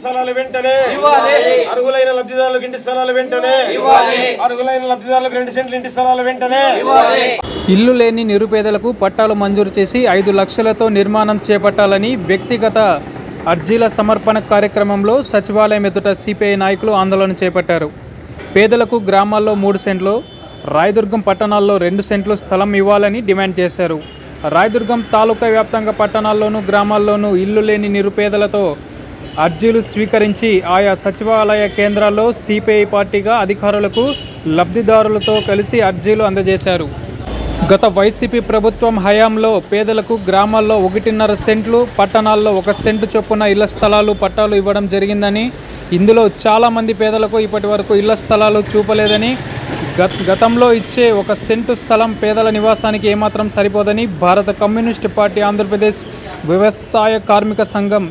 స్థలాలు వెంటనే. అర్హులైన లబ్ధిదారులకు ఇంటి స్థలాలు వెంటనే. అర్హులైన లబ్ధిదారులకు రెండు సెంట్లు ఇంటి స్థలాలు వెంటనే. ఇల్లు లేని నిరుపేదలకు పట్టాలు మంజూరు చేసి ఐదు లక్షలతో నిర్మాణం చేపట్టాలని వ్యక్తిగత అర్జీల సమర్పణ కార్యక్రమంలో సచివాలయం ఎదుట సిపిఐ నాయకులు ఆందోళన చేపట్టారు. పేదలకు గ్రామాల్లో మూడు సెంట్లు రాయదుర్గం పట్టణాల్లో రెండు సెంట్లు స్థలం ఇవ్వాలని డిమాండ్ చేశారు. రాయదుర్గం తాలూకా వ్యాప్తంగా పట్టణాల్లోనూ గ్రామాల్లోనూ ఇల్లు లేని నిరుపేదలతో అర్జీలు స్వీకరించి ఆయా సచివాలయ కేంద్రాల్లో సిపిఐ పార్టీగా అధికారులకు లబ్ధిదారులతో కలిసి అర్జీలు అందజేశారు. గత వైసీపీ ప్రభుత్వం హయాంలో పేదలకు గ్రామాల్లో ఒకటిన్నర సెంట్లు పట్టణాల్లో ఒక సెంటు చొప్పున ఇళ్ళ స్థలాలు పట్టాలు ఇవ్వడం జరిగిందని ఇందులో చాలామంది పేదలకు ఇప్పటి వరకు ఇళ్ళ స్థలాలు చూపలేదని గత గతంలో ఇచ్చే ఒక సెంటు స్థలం పేదల నివాసానికి ఏమాత్రం సరిపోదని భారత కమ్యూనిస్ట్ పార్టీ ఆంధ్రప్రదేశ్ వ్యవసాయ కార్మిక సంఘం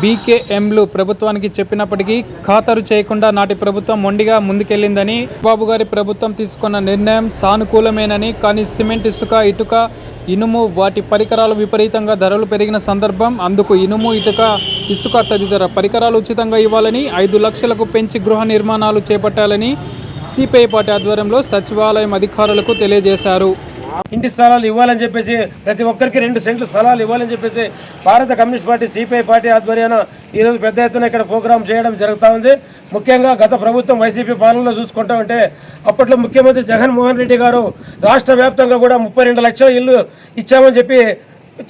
బీకేఎంలు ప్రభుత్వానికి చెప్పినప్పటికీ ఖాతరు చేయకుండా నాటి ప్రభుత్వం మొండిగా ముందుకెళ్ళిందని బాబు గారి ప్రభుత్వం తీసుకున్న నిర్ణయం సానుకూలమేనని కానీ సిమెంట్ ఇసుక ఇటుక ఇనుము వాటి పరికరాలు విపరీతంగా ధరలు పెరిగిన సందర్భం అందుకు ఇనుము ఇటుక ఇసుక తదితర పరికరాలు ఉచితంగా ఇవ్వాలని ఐదు లక్షలకు పెంచి గృహ నిర్మాణాలు చేపట్టాలని సిపిఐ పార్టీ ఆధ్వర్యంలో సచివాలయం అధికారులకు తెలియజేశారు. ఇంటి స్థలాలు ఇవ్వాలని చెప్పేసి ప్రతి ఒక్కరికి రెండు సెంట్లు స్థలాలు ఇవ్వాలని చెప్పేసి భారత కమ్యూనిస్ట్ పార్టీ సిపిఐ పార్టీ ఆధ్వర్యాన ఈరోజు పెద్ద ఎత్తున ఇక్కడ ప్రోగ్రాం చేయడం జరుగుతూ ఉంది. ముఖ్యంగా గత ప్రభుత్వం వైసీపీ పాలనలో చూసుకుంటా ఉంటే అప్పట్లో ముఖ్యమంత్రి జగన్మోహన్ రెడ్డి గారు రాష్ట్ర వ్యాప్తంగా కూడా ముప్పై రెండు లక్షల ఇల్లు ఇచ్చామని చెప్పి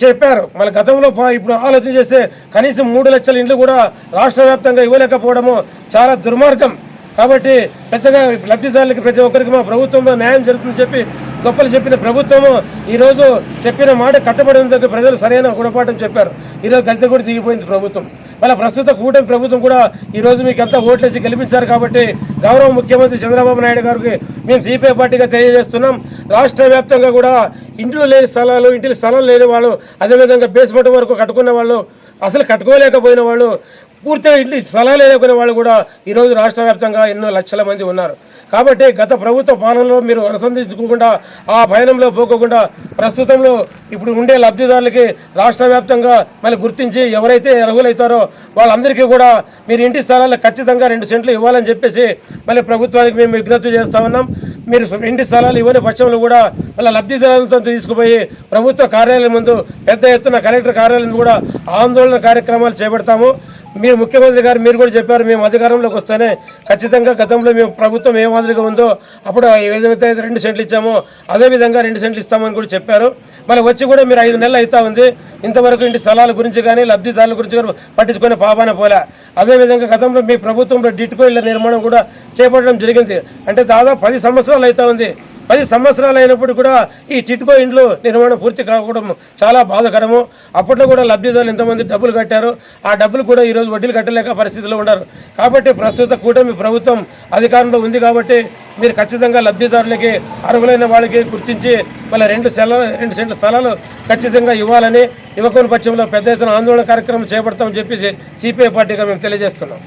చెప్పారు. మన గతంలో ఇప్పుడు ఆలోచన చేస్తే కనీసం మూడు లక్షల ఇండ్లు కూడా రాష్ట్ర వ్యాప్తంగా ఇవ్వలేకపోవడము చాలా దుర్మార్గం. కాబట్టి పెద్దగా లబ్ధిదారులకి ప్రతి ఒక్కరికి మా ప్రభుత్వంలో న్యాయం జరుగుతుందని చెప్పి గొప్పలు చెప్పిన ప్రభుత్వము ఈరోజు చెప్పిన మాట కట్టుబడి ఉందని ప్రజలు సరైన గుణపాఠం చెప్పారు. ఈరోజు గద్దె కూడా దిగిపోయింది ప్రభుత్వం. మళ్ళీ ప్రస్తుత కూటమి ప్రభుత్వం కూడా ఈరోజు మీకు అంతా ఓట్లేసి గెలిపించారు కాబట్టి గౌరవ ముఖ్యమంత్రి చంద్రబాబు నాయుడు గారికి మేము సిపిఐ పార్టీగా తెలియజేస్తున్నాం. రాష్ట్ర వ్యాప్తంగా కూడా ఇంట్లో లేని స్థలాలు ఇంటి స్థలం లేని వాళ్ళు అదేవిధంగా బేస్మెంట్ వరకు కట్టుకున్న వాళ్ళు అసలు కట్టుకోలేకపోయిన వాళ్ళు పూర్తిగా ఇంటి స్థలాలు లేకునే వాళ్ళు కూడా ఈరోజు రాష్ట్ర వ్యాప్తంగా ఎన్నో లక్షల మంది ఉన్నారు. కాబట్టి గత ప్రభుత్వ పాలనలో మీరు అనుసంధించుకోకుండా ఆ పయనంలో పోకోకుండా ప్రస్తుతంలో ఇప్పుడు ఉండే లబ్ధిదారులకి రాష్ట్ర వ్యాప్తంగా మళ్ళీ గుర్తించి ఎవరైతే అర్హులైతారో వాళ్ళందరికీ కూడా మీరు ఇంటి స్థలాలు ఖచ్చితంగా రెండు సెంట్లు ఇవ్వాలని చెప్పేసి మళ్ళీ ప్రభుత్వానికి మేము విజ్ఞప్తి చేస్తా ఉన్నాం. మీరు ఇంటి స్థలాలు ఇవ్వని పక్షంలో కూడా మళ్ళీ లబ్ధిదారులతో తీసుకుపోయి ప్రభుత్వ కార్యాలయం ముందు పెద్ద ఎత్తున కలెక్టర్ కార్యాలయం కూడా ఆందోళన కార్యక్రమాలు చేపడతాము. మీరు ముఖ్యమంత్రి గారు మీరు కూడా చెప్పారు మేము అధికారంలోకి వస్తేనే ఖచ్చితంగా గతంలో మేము ప్రభుత్వం ఏ మాదిరిగా ఉందో అప్పుడు ఏదైతే అయితే రెండు సెంట్లు ఇచ్చామో అదే విధంగా రెండు సెంట్లు ఇస్తామని కూడా చెప్పారు. మళ్ళీ వచ్చి కూడా మీరు ఐదు నెలలు అవుతా ఉంది. ఇంతవరకు ఇంటి స్థలాల గురించి కానీ లబ్ధిదారుల గురించి కానీ పట్టించుకునే పాపాన పోలే. అదేవిధంగా గతంలో మీ ప్రభుత్వంలో డిట్కో ఇళ్ళ నిర్మాణం కూడా చేపట్టడం జరిగింది. అంటే దాదాపు పది సంవత్సరాలు అవుతా ఉంది. పది సంవత్సరాలు అయినప్పుడు కూడా ఈ టిట్కో ఇండ్లు నిర్మాణం పూర్తి కాకపోవడం చాలా బాధకరము. అప్పట్లో కూడా లబ్ధిదారులు ఎంతమంది డబ్బులు కట్టారు? ఆ డబ్బులు కూడా ఈరోజు వడ్డీలు కట్టలేక పరిస్థితిలో ఉన్నారు. కాబట్టి ప్రస్తుత కూటమి ప్రభుత్వం అధికారంలో ఉంది కాబట్టి మీరు ఖచ్చితంగా లబ్ధిదారులకి అర్హులైన వాళ్ళకి గుర్తించి మళ్ళీ రెండు సెల రెండు సెంట్ల స్థలాలు ఖచ్చితంగా ఇవ్వాలని యువకుల పక్షంలో పెద్ద ఎత్తున ఆందోళన కార్యక్రమం చేపడతామని చెప్పేసి సిపిఐ పార్టీగా మేము తెలియజేస్తున్నాం.